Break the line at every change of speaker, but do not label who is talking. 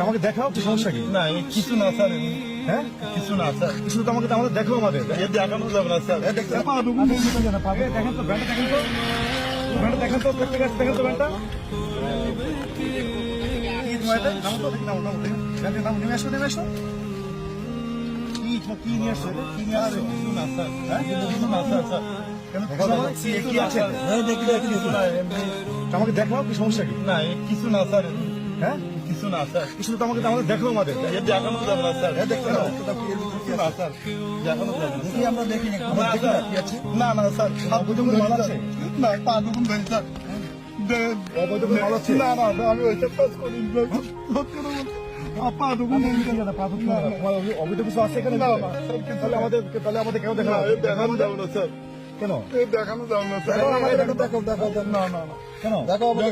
আমাকে দেখাও কি সমস্যা কি?
না কিছু না স্যার
হ্যাঁ?
কিছু না স্যার।
কিছু তো আমাকে আমাদের দেখো আমাদের।
এ দেখানো যাবে না স্যার।
দেখেন তো দেখেন দেখেন প্রত্যেক দেখেন কি নিয়ে আসছো কি নিয়ে আসছো
কিছু না স্যার।
হ্যাঁ?
কিছু না স্যার স্যার।
কেন কি কি আছে?
কিছু না এমনি
আমাকে দেখাও কি সমস্যা কি?
না কিছু না স্যার।
হ্যাঁ?
কিছু না স্যার।
কিছু তো আমাকে আমাদের দেখো আমাদের।
দেখানো যাবে না স্যার।
দেখতে দাও।
না স্যার। দেখানো যাবে না
দেখি আমরা দেখি না।
না স্যার
আছে।
না
মাল আছে?
পা ঢুকুন ভাই স্যার। দে-
অবৈধ কোনো মাল আছে?
না আমি ওইসব কাজ করি
অবৈধ কিছু আছে এখানে? তাহলে আমাদের তাহলে আমাদের কেউ দেখা
দেখানো যাবে না স্যার।
কেন?
দেখানো যাবে না।
দেখো দেখো।
না না না।
কেন?
দেখানো